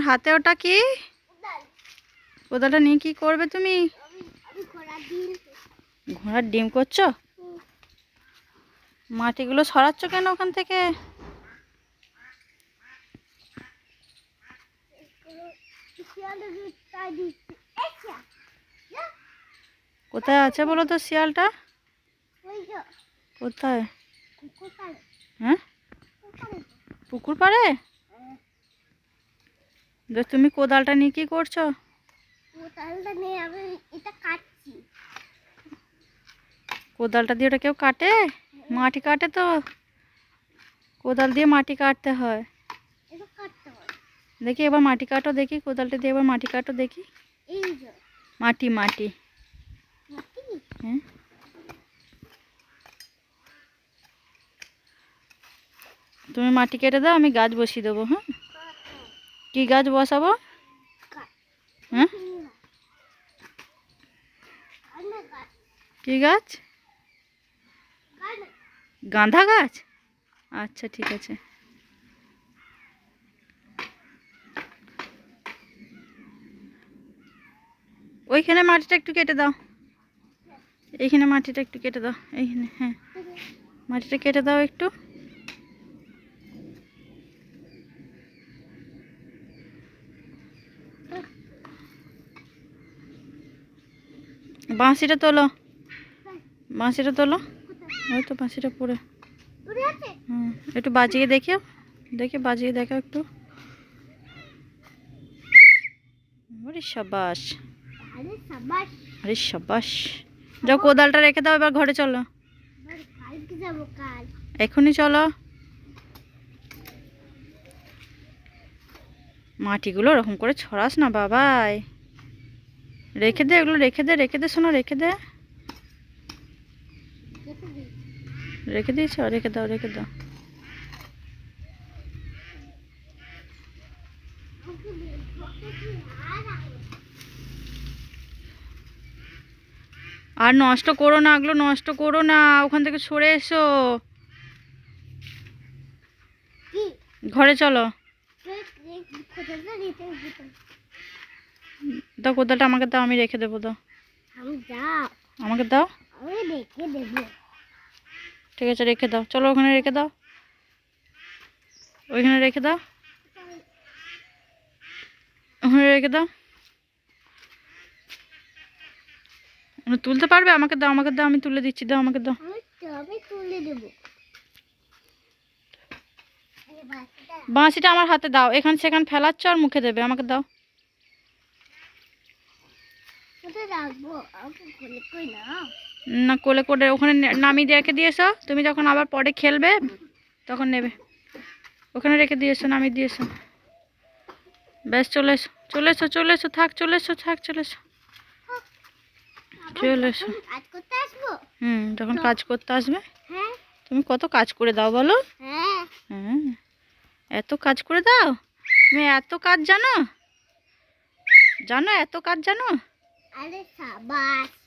তোমার হাতে ওটা কি? কোদালটা নিয়ে কি করবে তুমি? ঘোড়ার ডিম করছ? মাটিগুলো সরাচ্ছ কেন ওখান থেকে? কোথায় আছে বলো তো শিয়ালটা? কোথায়? হ্যাঁ? পুকুর পাড়ে? তুমি কোদালটা নিয়ে কি করছ? কোদালটা নিয়ে আমি এটা কাটছি। কোদালটা দিয়ে ওটা কেউ কাটে? মাটি কাটে তো। কোদাল দিয়ে মাটি কাটতে হয়। দেখি এবার মাটি কাটো দেখি কোদালটা দিয়ে এবার মাটি কাটো দেখি। মাটি মাটি। মাটি? হ্যাঁ। তুমি মাটি কেটে দাও আমি গাছ বসিয়ে দেবো হ্যাঁ? কি গাছ বসাবো? হ্যাঁ? কি গাছ? গাঁধা গাছ? আচ্ছা ঠিক আছে। ওইখানে মাটিটা একটু কেটে দাও। এইখানে মাটিটা একটু কেটে দাও। এইখানে হ্যাঁ। মাটিটা কেটে দাও একটু। বাঁশিটা তোলো। বাঁশিটা তোলো। ওই তো বাঁশিটা পড়ে। হুম একটু বাজিয়ে দেখিও। দেখে বাজিয়ে দেখো একটু। আরে সাবাস। আরে সাবাস। আরে সাবাস। যাও কোদালটা রেখে দাও এবার ঘরে চলো। এখনই চলো। মাটিগুলো ওরকম করে ছড়াস না বাবাই। রেখে দে এগুলো রেখে দে রেখে দে শোনো রেখে দে। রেখে দিয়েছ? রেখে দাও রেখে দাও। আর নষ্ট করো না এগুলো নষ্ট করো না ওখান থেকে সরে এসো। ঘরে চলো। দাও কোদালটা আমাকে দাও আমি রেখে দেবো দাও। আমাকে দাও। আমি রেখে দেবো। ঠিক আছে রেখে দাও। চলো ওখানে রেখে দাও। ওইখানে রেখে দাও। ওখানে রেখে দাও। তুলতে পারবে? আমাকে দাও আমাকে দাও আমি তুলে দিচ্ছি দাও আমাকে দাও। আমি তুলে দেবো। বাঁশিটা আমার হাতে দাও। এখান সেখান ফেলাচ্ছ আর মুখে দেবে। আমাকে দাও কোথায় রাখব আমাকে খুলে কই না কোলে করে ওখানে নামিয়ে রেখে দিয়েছ? তুমি যখন আবার পরে খেলবে তখন নেবে। ওখানে রেখে দিয়েছ নামিয়ে দিয়েছ। ব্যাস চলে এসো চলে এসো চলে এসো থাক চলে এসো থাক চলে এসো। চলে এসো। হুম যখন কাজ করতে আসবে হ্যাঁ। তুমি কত কাজ করে দাও বলো? হ্যাঁ। এত কাজ করে দাও? তুমি এত কাজ জানো? জানো এত কাজ জানো? আরে সাবাস